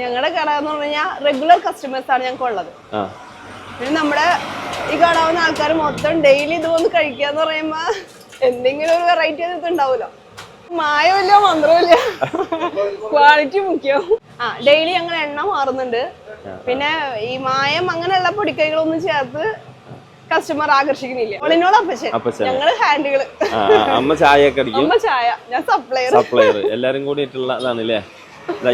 ഞങ്ങളുടെ കട എന്ന് പറഞ്ഞാൽ റെഗുലർ കസ്റ്റമേഴ്സ് ആണ് ഞങ്ങൾക്ക് ഉള്ളത്. പിന്നെ നമ്മുടെ ഈ കാണാവുന്ന ആൾക്കാർ മൊത്തം ഡെയിലി ഇത് വന്ന് കഴിക്കുക എന്ന് പറയുമ്പോ എന്തെങ്കിലും ഒരു വെറൈറ്റി അത് ഉണ്ടാവുമല്ലോ. മായമില്ല മന്ത്രമില്ല ക്വാളിറ്റി മുഖ്യം. ആ ഡെയിലി ഞങ്ങൾ എണ്ണ മാറുന്നുണ്ട്. പിന്നെ ഈ മായം അങ്ങനെയുള്ള പൊടിക്കൈകളൊന്നും ചേർത്ത് കസ്റ്റമർ ആകർഷിക്കുന്നില്ല. ഓളിനോട് അപ്പച്ചൻ. ഞങ്ങൾ ഹാൻഡുകൾ അമ്മ അടിക്കും അമ്മ ചായ. ഞാൻ സപ്ലൈയർ സപ്ലൈയർ എല്ലാരും കൂടി ഇതാണല്ലേ ദാ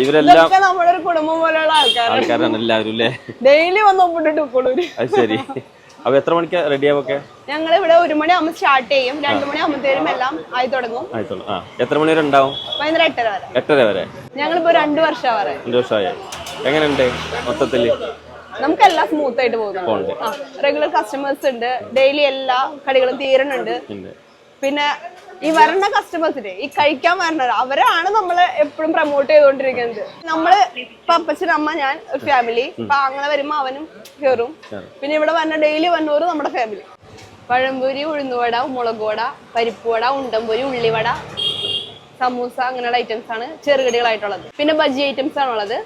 ഇവരെല്ലാം ഒരു കുടുംബം പോലെയുള്ള ആൾക്കാരാണ്. ആൾക്കാരാണ് എല്ലാവരും അല്ലേ ഡെയിലി വന്ന് ഒപ്പിട്ടിട്ട് ഉക്കൊള്ളൂര് അത് ശരി. അപ്പൊ എത്ര മണിക്കാ റെഡി ആവൊക്കെ? ഞങ്ങൾ ഇവിടെ ഒരു മണി ആകുമ്പോൾ സ്റ്റാർട്ട് ചെയ്യും. രണ്ടു മണി ആകുമ്പോഴത്തേനും എല്ലാം ആയി തുടങ്ങും. ആയിത്തോളൂ ആ. എത്ര മണി വരെ ഉണ്ടാവും? വൈകുന്നേരം എട്ടര വരെ. എട്ടര വരെ. ഞങ്ങളിപ്പോ രണ്ടു വർഷം വരെ രണ്ട് വർഷമായി എങ്ങനെയുണ്ട് മൊത്തത്തിൽ? നമുക്ക് എല്ലാം സ്മൂത്ത് ആയിട്ട് പോകുന്നുണ്ട്. റെഗുലർ കസ്റ്റമേഴ്സ് ഉണ്ട്. ഡെയിലി എല്ലാ കടികളും തീരണുണ്ട് പിന്നെ ഈ വരണ്ട കസ്റ്റമേഴ്സിന് ഈ കഴിക്കാൻ വരണവർ അവരാണ് നമ്മൾ എപ്പോഴും പ്രൊമോട്ട് ചെയ്തുകൊണ്ടിരിക്കുന്നത്. നമ്മൾ ഇപ്പൊ അപ്പച്ചൻ അമ്മ ഞാൻ ഒരു ഫാമിലി ഇപ്പൊ അങ്ങനെ വരുമ്പോ അവനും കേറും. പിന്നെ ഇവിടെ വരണ ഡെയിലി വന്നവരും നമ്മുടെ ഫാമിലി പഴംപൊരി ഉഴുന്നുവട മുളക് വട പരിപ്പ് വട ഉണ്ടംപൊരി ഉള്ളിവട സമൂസ അങ്ങനെയുള്ള ഐറ്റംസ് ആണ് ചെറുകടികളായിട്ടുള്ളത്. പിന്നെ ബജി ഐറ്റംസ് ആണുള്ളത്.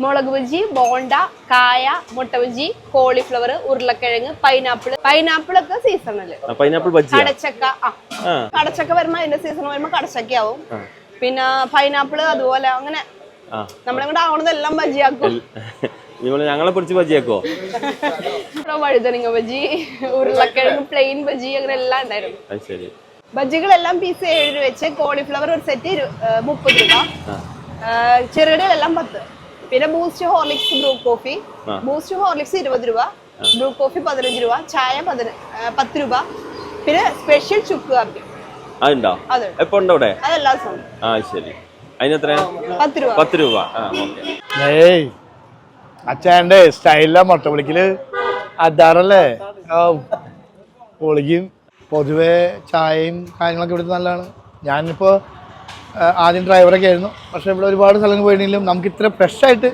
മുളക് ബജി ബോണ്ട കായ മുട്ട ബജി കോളിഫ്ലവർ ഉരുളക്കിഴങ്ങ് പൈനാപ്പിൾ പൈനാപ്പിൾ ഒക്കെ സീസണൽ പൈനാപ്പിൾ കടച്ചക്ക കടച്ചക്ക വരുമ്പോ അതിന്റെ സീസൺ വരുമ്പോ കടച്ചക്കയാവും. പിന്നെ പൈനാപ്പിൾ അതുപോലെ അങ്ങനെ ആ. നമ്മളെ കൂടെ ആവണതെല്ലാം ബജിയാക്കും ഞങ്ങളെ പിടിച്ച് ബജിയാക്കോ വഴുതനങ്ങ ബജി ഉരുളക്കിഴങ്ങ് പ്ലെയിൻ ബജി അങ്ങനെ എല്ലാം ഉണ്ടായിരുന്നു. ശരി. ബജികളെല്ലാം പീസ് ഏഴ് രൂപ വെച്ച് കോളിഫ്ലവർ ഒരു സെറ്റ് മുപ്പത് രൂപ. ചെറുകടികളെല്ലാം പത്ത്. പിന്നെ Boost Horlicks Bru coffee Boost Horlicks ഇരുപത് രൂപ. ബ്രൂ കോഫി പതിനഞ്ച് രൂപ. ചായ പത്ത് രൂപ. പിന്നെ സ്പെഷ്യൽ ചുക്ക് കാപ്പി. അതുണ്ടോ? എപ്പോ ഉണ്ടോ അവിടെ? അതെല്ലാ ദിവസവും. ആ ശരി. അതിനെത്ര പത്ത് രൂപ. പത്ത് രൂപ. ഏയ് അച്ഛന്റെ സ്റ്റൈലിലെ മുട്ട വിളിക്കൽ അതാറല്ലേ പൊളിക്കും. പൊതുവേ ചായയും കാര്യങ്ങളൊക്കെ ഇവിടുത്തെ നല്ലതാണ്. ഞാനിപ്പോൾ ആദ്യം ഡ്രൈവറൊക്കെ ആയിരുന്നു. പക്ഷേ ഇവിടെ ഒരുപാട് സ്ഥലങ്ങൾ പോയിട്ടുണ്ടെങ്കിലും നമുക്ക് ഇത്ര ഫ്രഷായിട്ട്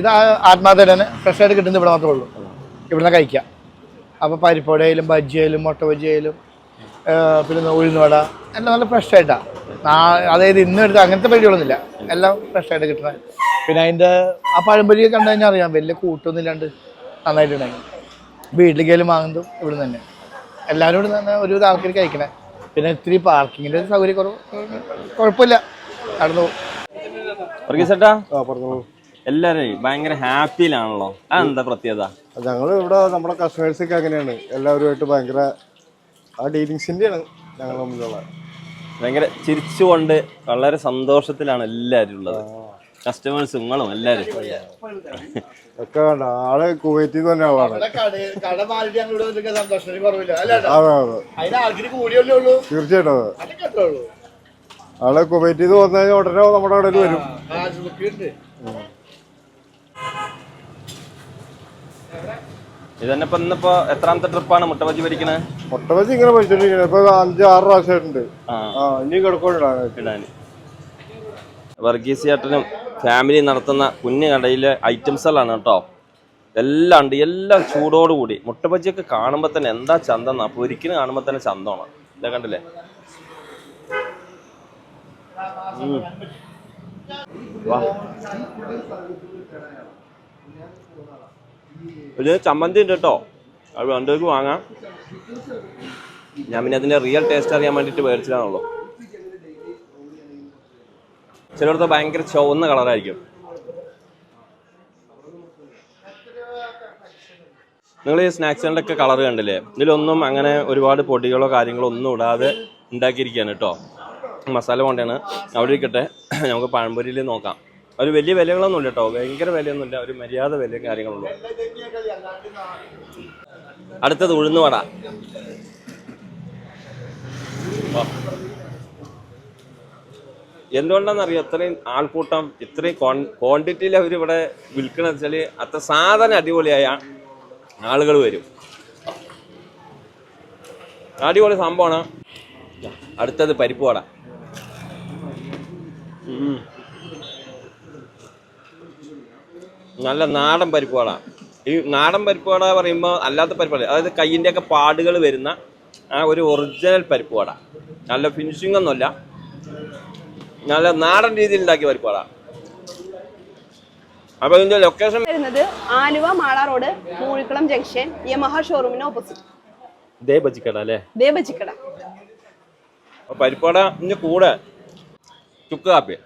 ഇത് ആത്മാർത്ഥ തന്നെ ഫ്രഷായിട്ട് കിട്ടുന്നത് ഇവിടെ മാത്രമേ ഉള്ളൂ. ഇവിടുന്ന് കഴിക്കാം. അപ്പോൾ ബജ്ജി ബജ്ജിയായാലും മുട്ട ബജ്ജിയായാലും പിന്നെ ഉഴുന്നുവട എല്ലാം നല്ല ഫ്രഷായിട്ടാണ് അതായത് ഇന്ന് എടുത്ത് അങ്ങനത്തെ പരിപാടികളൊന്നുമില്ല. എല്ലാം ഫ്രഷായിട്ട് കിട്ടുന്നത് പിന്നെ അതിന്റെ ആ പഴംപൊരി കണ്ടു കഴിഞ്ഞാൽ അറിയാം. വലിയ കൂട്ടൊന്നും ഇല്ലാണ്ട് നന്നായിട്ടുണ്ടായി വീട്ടിലേക്കായാലും വാങ്ങുന്നതും ഇവിടെ തന്നെ. എല്ലാവരും ഇവിടെ തന്നെ ഒരുവിധ ആൾക്കാർ കഴിക്കണേ. പിന്നെ ഇത്തിരി പാർക്കിങ്ങിന്റെ സൗകര്യം കുറവ്. കുഴപ്പമില്ല. നടന്നു എല്ലാരെയും എല്ലാരും ഭയങ്കര ഹാപ്പിയിലാണല്ലോ. അതെന്താ പ്രത്യേകത? ഞങ്ങൾ ഇവിടെ നമ്മുടെ കസ്റ്റമേഴ്സൊക്കെ അങ്ങനെയാണ്. എല്ലാവരുമായിട്ട് ഭയങ്കര ആ ഡീലിങ്സിന്റെയാണ് ഞങ്ങൾ തമ്മിലുള്ള. ഭയങ്കര ചിരിച്ചുകൊണ്ട് വളരെ സന്തോഷത്തിലാണ് എല്ലാവരും ഉള്ളത്. കസ്റ്റമേഴ്സ് നിങ്ങളും എല്ലാരും. ഒക്കെ കണ്ട. ആൾ കുവൈറ്റിൽ തന്നെ ആളാണ്. അതെ അതെ. കൂടിയല്ലേ ഉള്ളൂ? തീർച്ചയായിട്ടും ആളെ കുവൈറ്റിൽ നിന്ന് വന്നു കഴിഞ്ഞാൽ ഉടനെ നമ്മുടെ കടയിൽ വരും. ഇതന്നെ ഇപ്പൊ ഇന്നിപ്പോ എത്രാമത്തെ ട്രിപ്പാണ് മുട്ടബജി മുട്ടബജി ഇങ്ങനെ പഠിച്ചോണ്ടിരിക്കുന്നത് ഇപ്പൊ അഞ്ച് ആറ് പ്രാവശ്യമായിട്ടുണ്ട്. ആ. ആ ഇനി കിടക്കോണ്ടാണ് ഇടാൻ വർഗീസ് ചേട്ടനും ഫാമിലി നടത്തുന്ന കുഞ്ഞു കടയിലെ ഐറ്റംസുകളാണ് കേട്ടോ. എല്ലാം ഉണ്ട്. എല്ലാം ചൂടോടുകൂടി. മുട്ട ബജിയൊക്കെ കാണുമ്പോൾ തന്നെ എന്താ ചന്തം എന്നാ പൊരിക്കുന്ന കാണുമ്പോൾ തന്നെ ചന്തമാണ്. ഇതാ കണ്ടില്ലേ. ഒരു ചമ്മന്തി ഉണ്ട് കേട്ടോ. അത് രണ്ടുപേർക്ക് വാങ്ങാം. ഞാൻ പിന്നെ അതിന്റെ റിയൽ ടേസ്റ്റ് അറിയാൻ വേണ്ടിയിട്ട് മേടിച്ചതാണല്ലോ. ചിലടത്ത് ഭയങ്കര ചുവന്ന കളറായിരിക്കും. നിങ്ങൾ ഈ സ്നാക്സുകളുടെ ഒക്കെ കളർ കണ്ടില്ലേ? ഇതിലൊന്നും അങ്ങനെ ഒരുപാട് പൊടികളോ കാര്യങ്ങളോ ഒന്നും ഇടാതെ ഉണ്ടാക്കിയിരിക്കുകയാണ് കേട്ടോ. മസാല കൊണ്ടാണ് അവിടെ ഇരിക്കട്ടെ. നമുക്ക് പഴംപൊരിയിൽ നോക്കാം. ഒരു വലിയ വിലകളൊന്നും ഇല്ല കേട്ടോ. ഭയങ്കര വിലയൊന്നുമില്ല. ഒരു മര്യാദ വിലയും കാര്യങ്ങളുള്ളൂ അടുത്തത് ഉഴുന്നുവട. എന്തുകൊണ്ടാണെന്നറിയോ? ഇത്രയും ആൾക്കൂട്ടം ഇത്രയും ക്വാണ്ടിറ്റിയിൽ അവരിവിടെ വിൽക്കണമെന്ന് വെച്ചാൽ അത്ര സാധനം അടിപൊളിയായ ആളുകൾ വരും. അടിപൊളി സംഭവമാണ് അടുത്തത് പരിപ്പ് വട. നല്ല നാടൻ പരിപ്പ് വട. ഈ നാടൻ പരിപ്പ് വട പറയുമ്പോൾ അല്ലാത്ത പരിപ്പ് വട അതായത് കയ്യിന്റെയൊക്കെ പാടുകൾ വരുന്ന ആ ഒരു ഒറിജിനൽ പരിപ്പ് വട. നല്ല ഫിനിഷിംഗ് ഒന്നുമില്ല. നല്ല നാടൻ രീതിയിൽ ഉണ്ടാക്കിയ പരിപ്പ് അപ്പൊ ഇതിന്റെ ലൊക്കേഷൻ വരുന്നത് Aluva Mala road Moozhikkulam junction Yamaha ഷോറൂമിന് opposite ദേ ബജിക്കട അല്ലേ? ദേ ബജിക്കട. പരിപ്പാട പരിപ്പടന്റെ കൂടെ. ചുക്ക് കാപ്പി.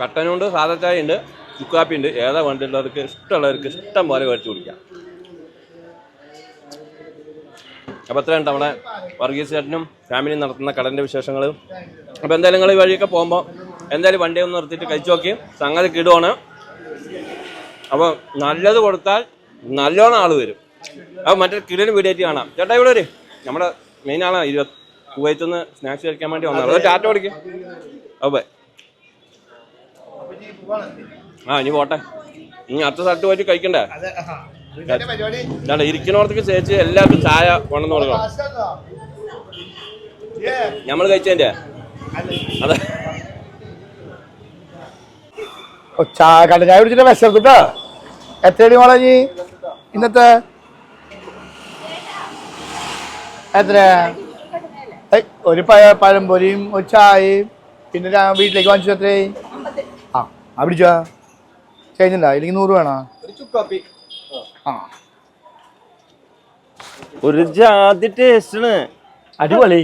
കട്ടനുണ്ട് സാധാ ചായ ഉണ്ട് ചുക്ക് കാപ്പി ഉണ്ട്. ഏതാ വേണ്ടിയുള്ളവർക്ക് ഇഷ്ടമുള്ളവർക്ക് ഇഷ്ടം പോലെ മേടിച്ചു കുടിക്കാം. അപ്പോൾ എത്രയുണ്ട് നമ്മുടെ വർഗീസ് ചേട്ടനും ഫാമിലി നടത്തുന്ന കടന്റെ വിശേഷങ്ങൾ അപ്പോൾ എന്തായാലും നിങ്ങൾ ഈ വഴിയൊക്കെ പോകുമ്പോൾ എന്തായാലും വണ്ടി ഒന്ന് നിർത്തിയിട്ട് കഴിച്ചു നോക്കി. സംഗതി കിടുവാണ്. അപ്പോൾ നല്ലത് കൊടുത്താൽ നല്ലോണം ആൾ വരും. അപ്പോൾ മറ്റേ കിടിന് വീഡിയോ കാണാം. ചേട്ടാ ഇവിടെ വരും. നമ്മുടെ മെയിൻ ആളാണ് ഇരുപത് കുവൈത്തിൽ നിന്ന് സ്നാക്സ് കഴിക്കാൻ വേണ്ടി വന്നതാണ്. ടാറ്റ ഓടിക്കും അപ്പോൾ ആ ഇനി പോട്ടെ. ഇനി അടുത്ത സ്ഥലത്ത് പോയിട്ട് കഴിക്കണ്ടേ? ഇതാണ്ട് ഇരിക്കണോടത്തേക്ക് ചേച്ചി എല്ലാവർക്കും ചായ കൊണ്ടുവന്ന് കൊടുക്കണം നമ്മൾ കഴിച്ചതിന്റെ? അതെ. കണ്ട ചായ കുടിച്ചിട്ട് വിശർത്തിട്ടാ എത്രയടി മോളെ നീ? ഇന്നത്തെ? എത്ര? ഒരു പഴ പഴംപൊരിയും ഒരു ചായയും പിന്നെ വീട്ടിലേക്ക് വാങ്ങിച്ചു എത്രയായി? ആ ആ പിടിച്ചോ. ഇല്ലെങ്കിൽ നൂറ് വേണോ? ആ. ഒരു ജാതി ടേസ്റ്റാണ് അടിപൊളി.